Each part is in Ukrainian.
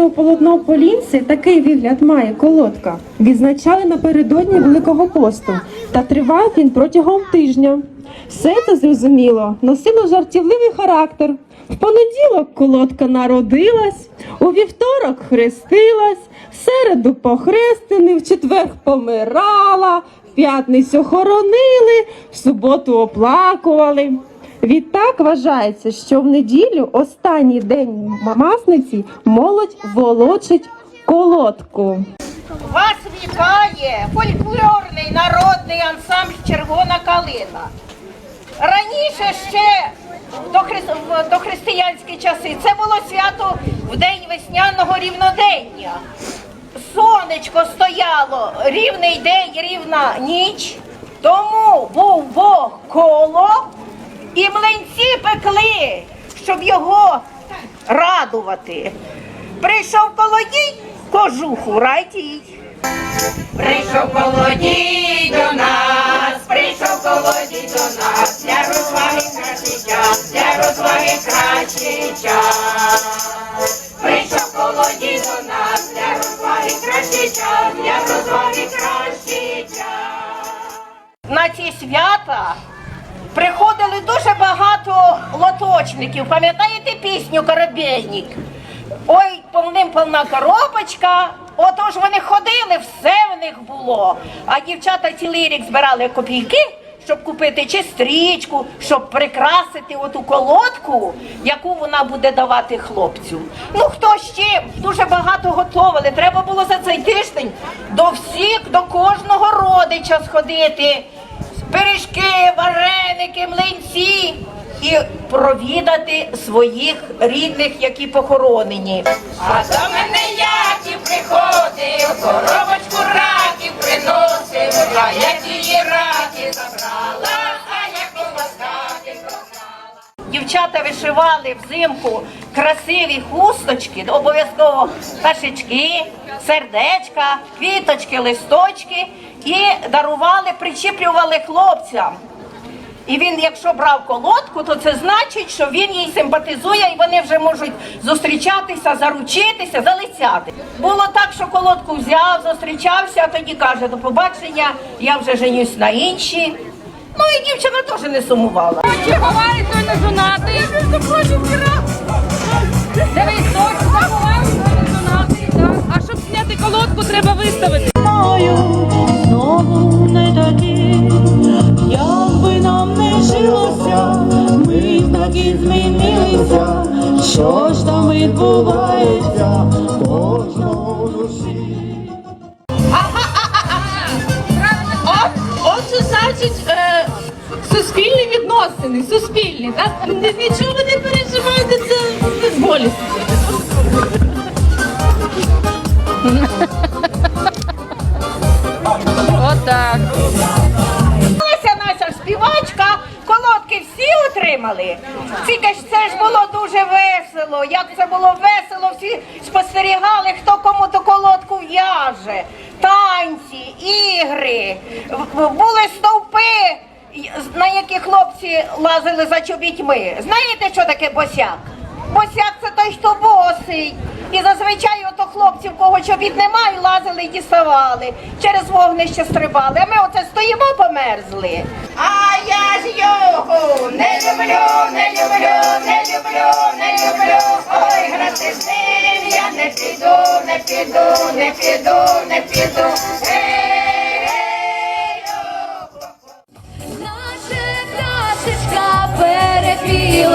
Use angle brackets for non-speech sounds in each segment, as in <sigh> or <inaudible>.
що полотно полінці такий вигляд має колодка. Відзначали напередодні Великого посту, та тривав він протягом тижня. Все це зрозуміло, носило жартівливий характер. В понеділок колодка народилась, у вівторок хрестилась, в середу похрестини, в четвер помирала, в п'ятницю хоронили, в суботу оплакували. Відтак вважається, що в неділю, останній день масниці, молодь волочить колодку. Вас вітає фольклорний народний ансамбль Червона калина. Раніше ще в дохри- в дохристиянські часи це було свято в день весняного рівнодення. Сонечко стояло, рівний день, рівна ніч. Тому був Бог коло і млинці пекли, щоб його радувати. Прийшов колодій, кожуху райтіть. Прийшов колодій до нас, прийшов колодій до нас, для розваги кращий час, для розваги кращий час. Прийшов колодій до нас, для розваги кращий час, для розваги кращий час. На ці свята приходили дуже багато лоточників. Пам'ятаєте пісню Коробейник? Ой, повним повна коробочка. Отож вони ходили, все в них було. А дівчата цілий рік збирали копійки, щоб купити чи стрічку, щоб прикрасити оту колодку, яку вона буде давати хлопцю. Ну хто ще дуже багато готовили. Треба було за цей тиждень до всіх, до кожного родича сходити. Пиріжки, вареники, млинці і провідати своїх рідних, які похоронені. А до мене яків приходив, коробочку раків приносив, а я тієї раки забрала, Дівчата вишивали взимку красиві хусточки, обов'язково пташечки, сердечка, квіточки, листочки і дарували, причіплювали хлопцям. І він, якщо брав колодку, то це значить, що він їй симпатизує, і вони вже можуть зустрічатися, заручитися, залицяти. Було так, що колодку взяв, зустрічався, а тоді каже, до побачення, я вже женюсь на інші. Ну і дівчина теж не сумувала. Чи ховають, той не жонатий. Суспільні відносини, суспільні. Так? Нічого ви не переживайте, це не болі. <laughs> Отак. Леся наша співачка, колодки всі отримали. Тільки ж це ж було дуже весело. Як це було весело, всі спостерігали, хто кому ту колодку в'яже. Танці, ігри, були стовпи, на які хлопці лазили за чобітьми. Знаєте, що таке босяк? Босяк це той, хто босий. І зазвичай ото хлопці, в кого чобіт немає, лазили і діставали, через вогнище стрибали. А ми оце стоїмо померзли. А я ж його не люблю, не люблю, не люблю, не люблю. Ой, грати з ним я не піду, не піду, не піду, не піду. Ей,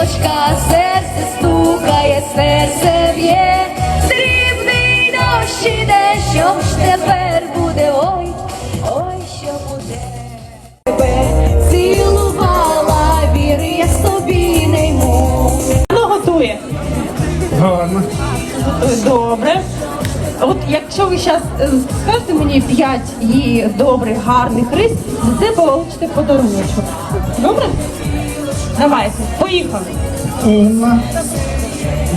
перепілочка, серце стукає, серце б'є, дрібний дощ іде, що ж тепер буде, ой, ой, що буде. Тебе цілувала, вір, я собі не йму. Хто готує? Гарно. Добре. От якщо ви зараз скажете мені п'ять її добрих, гарних рис, за це получите подаруночок. Добре? Давайте, поїхали. Умна.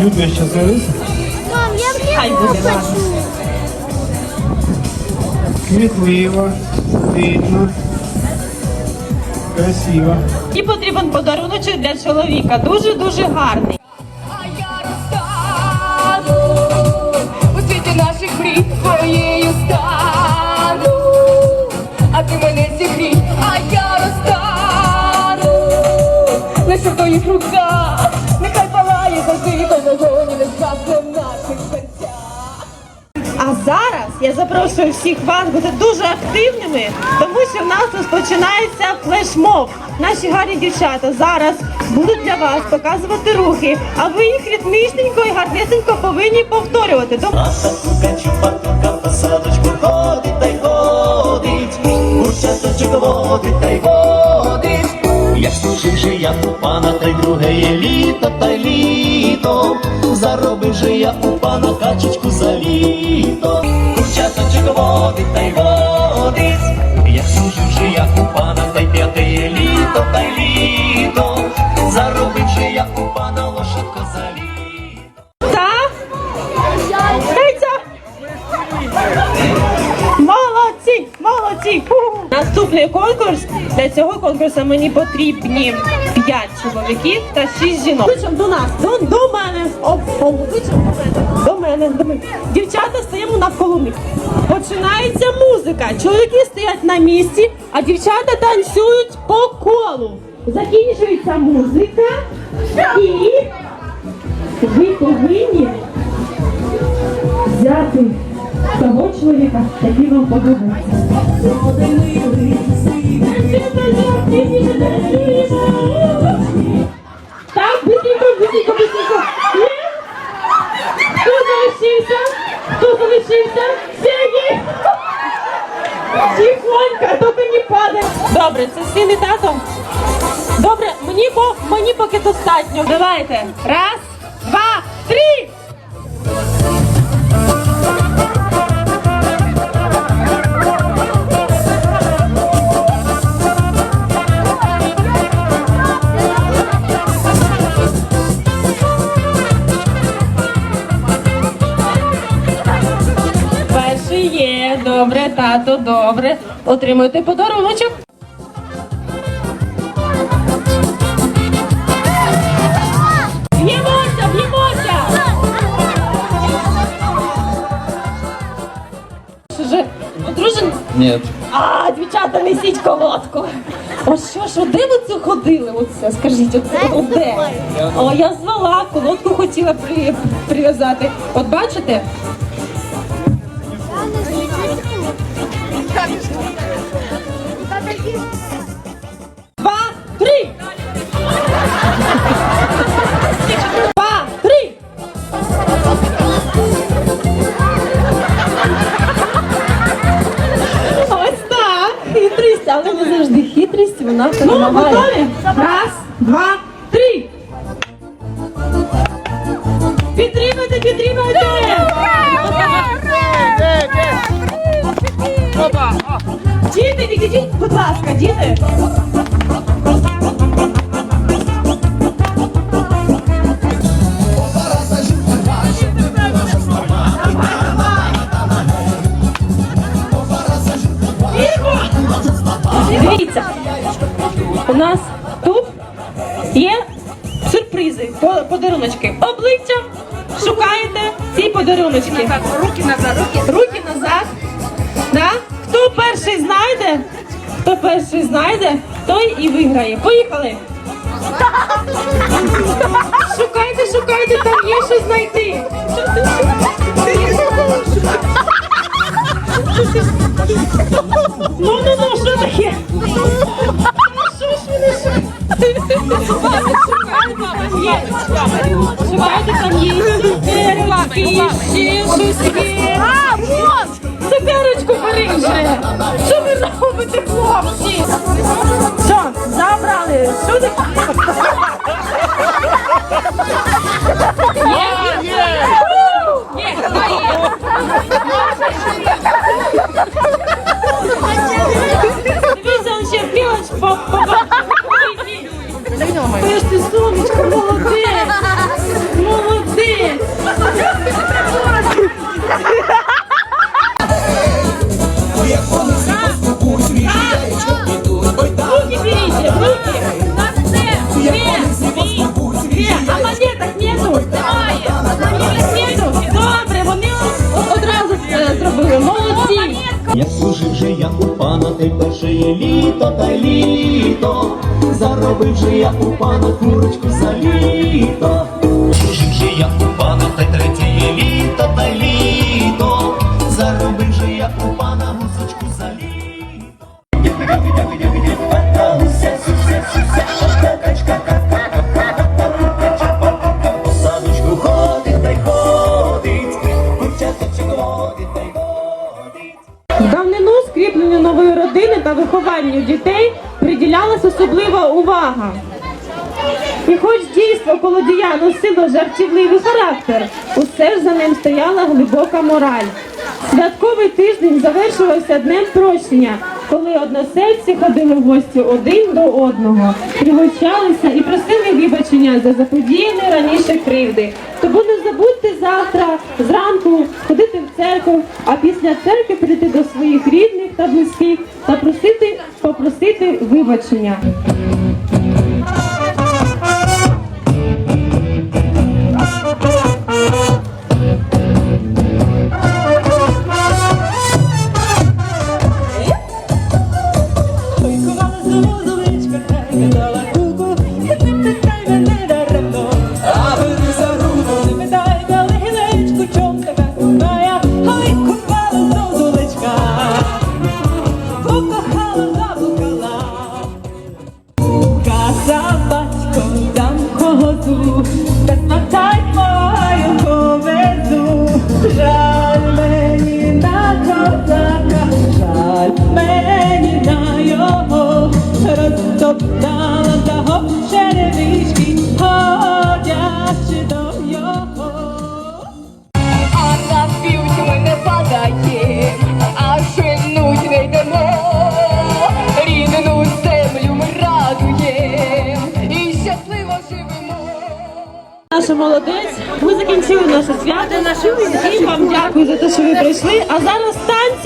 Любиш щасливість? Хай буде гарно. Кмітлива, видно, красиво. І потрібен подаруночок для чоловіка. Дуже-дуже гарний. Запрошую всіх вас бути дуже активними, тому що в нас розпочинається флешмоб. Наші гарні дівчата зараз будуть для вас показувати рухи, а ви їх ритмічненько і гарнесенько повинні повторювати. Наша сука чупатука по садочку ходить та й ходить, у водить та й водить. Як служив же я у пана, та й друге є літо та й літо. Заробив же я у пана качечку за літо. У водить та й водить. Як служив же я у пана, та й п'яте є літо та й літо. Заробив же я у пана лошадко за літо. Гайця! Молодці! Молодці! Наступний конкурс. Для цього конкурсу мені потрібні 5 чоловіків та 6 жінок. Кличем до нас, до, до мене. Оп, оп, кличем до мене. До мене. Дівчата стоїмо навколо них Починається музика. Чоловіки стоять на місці, а дівчата танцюють по колу. Закінчується музика і ви повинні взяти того чоловіка, який вам подобається. Так, быстренько, быстренько, быстренько. Є? Хто залишився? Хто залишився? Тихонько, тільки не падай. Добре, це син і тато. Добре, мені, мені поки достатньо. Давайте. Раз, два, добре. Отримуйте подаруночок. Б'ємося, б'ємося! А, дівчата, несіть колодку. Ось що ж, де ви це ходили? Оце, скажіть, оце, от де? О, я звала, колодку хотіла при, прив'язати. От бачите? Два, три! Два, три! Ось так. Хитрість, але не завжди хитрість, вона перемагає. Ну, готові? Раз, два, Діти, відійдіть, будь ласка, діти. Дивіться, у нас тут є сюрпризи, по- подаруночки. Обличчя шукаєте ці подаруночки. Руки назад, руки. Руки назад. Да? Перший знайде? Хто перший знайде, той і виграє. Поїхали. Шукайте, шукайте, там є що знайти. Ну, ну, ну, що таке? Що ж вони шукають? Шукайте, там є ще щось є. Цукерочку бери вже. Що ви робите, хлопці? Що, забрали? Є. Дивіться, ще пілоч по Ти ж ти сонечко! Молодець! на монетах нету. Немає. На нету. Добре, вони одразу це зробили. Молодці. Я служив же я у пана, тепер же є літо та літо. Заробив же я у пана курочку за літо. Служив же я у пана, та третє є літо та літо. Заробив же я у пана гусочку за літо. Дійство колодія носило жартівливий характер, усе ж за ним стояла глибока мораль. Святковий тиждень завершувався днем прощення, коли односельці ходили в гості один до одного, пригощалися і просили вибачення за заподіяні раніше кривди. Тому не забудьте завтра зранку ходити в церкву, а після церкви прийти до своїх рідних та близьких та просити попросити вибачення. Дякую за те, що ви прийшли. А зараз танці, веселіше.